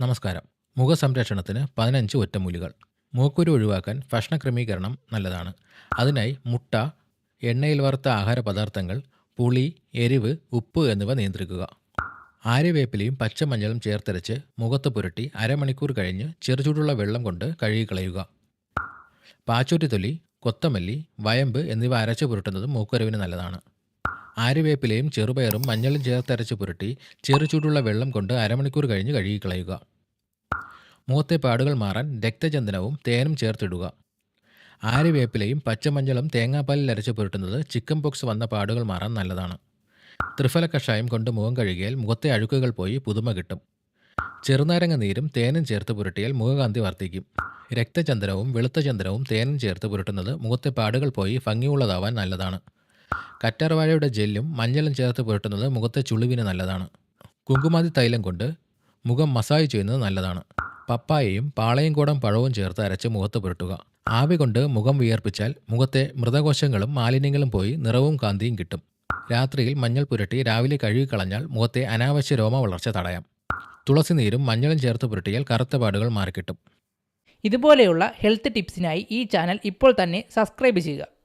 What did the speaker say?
നമസ്കാരം. മുഖസംരക്ഷണത്തിന് പതിനഞ്ച് ഒറ്റമൂലികൾ മൂക്കുരു ഒഴിവാക്കാൻ ഭക്ഷണ ക്രമീകരണം നല്ലതാണ്. അതിനായി മുട്ട എണ്ണയിൽ വറുത്ത ആഹാര പദാർത്ഥങ്ങൾ പുളി എരിവ് ഉപ്പ് എന്നിവ നിയന്ത്രിക്കുക. ആര്യവേപ്പിലയും പച്ചമഞ്ഞളും ചേർത്തരച്ച് മുഖത്ത് പുരട്ടി അരമണിക്കൂർ കഴിഞ്ഞ് ചെറുചൂടുള്ള വെള്ളം കൊണ്ട് കഴുകിക്കളയുക. പാച്ചൂറ്റിത്തൊലി കൊത്തമല്ലി വയമ്പ് എന്നിവ അരച്ചു പുരട്ടുന്നതും മൂക്കുരവിന് നല്ലതാണ്. ആര്യവേപ്പിലയും ചെറുപയറും മഞ്ഞളും ചേർത്തരച്ച് പുരട്ടി ചെറുചൂടുള്ള വെള്ളം കൊണ്ട് അരമണിക്കൂർ കഴിഞ്ഞ് കഴുകിക്കളയുക. മുഖത്തെ പാടുകൾ മാറാൻ രക്തചന്ദനവും തേനും ചേർത്തിടുക. ആര്യവേപ്പിലയും പച്ചമഞ്ഞളും തേങ്ങാപ്പാലിൽ അരച്ച് പുരട്ടുന്നത് ചിക്കൻ പോക്സ് വന്ന പാടുകൾ മാറാൻ നല്ലതാണ്. ത്രിഫല കഷായം കൊണ്ട് മുഖം കഴുകിയാൽ മുഖത്തെ അഴുക്കുകൾ പോയി പുതുമ കിട്ടും. ചെറുനാരങ്ങ നീരും തേനും ചേർത്ത് പുരട്ടിയാൽ മുഖകാന്തി വർദ്ധിക്കും. രക്തചന്ദനവും വെളുത്ത ചന്ദനവും തേനും ചേർത്ത് പുരട്ടുന്നത് മുഖത്തെ പാടുകൾ പോയി ഭംഗിയുള്ളതാവാൻ നല്ലതാണ്. കറ്റാർവാഴയുടെ ജെല്ലും മഞ്ഞളും ചേർത്ത് പുരട്ടുന്നത് മുഖത്തെ ചുളിവിന് നല്ലതാണ്. കുങ്കുമാതി തൈലം കൊണ്ട് മുഖം മസാജ് ചെയ്യുന്നത് നല്ലതാണ്. പപ്പായയും പാളയും കൂടം പഴവും ചേർത്ത് അരച്ച് മുഖത്ത് പുരട്ടുക. ആവി കൊണ്ട് മുഖം വിയർപ്പിച്ചാൽ മുഖത്തെ മൃതകോശങ്ങളും മാലിന്യങ്ങളും പോയി നിറവും കാന്തിയും കിട്ടും. രാത്രിയിൽ മഞ്ഞൾ പുരട്ടി രാവിലെ കഴുകിക്കളഞ്ഞാൽ മുഖത്തെ അനാവശ്യ രോമ വളർച്ച തടയാം. തുളസി നീരും മഞ്ഞളും ചേർത്ത് പുരട്ടിയാൽ കറുത്ത പാടുകൾ മാറിക്കിട്ടും. ഇതുപോലെയുള്ള ഹെൽത്ത് ടിപ്സിനായി ഈ ചാനൽ ഇപ്പോൾ തന്നെ സബ്സ്ക്രൈബ് ചെയ്യുക.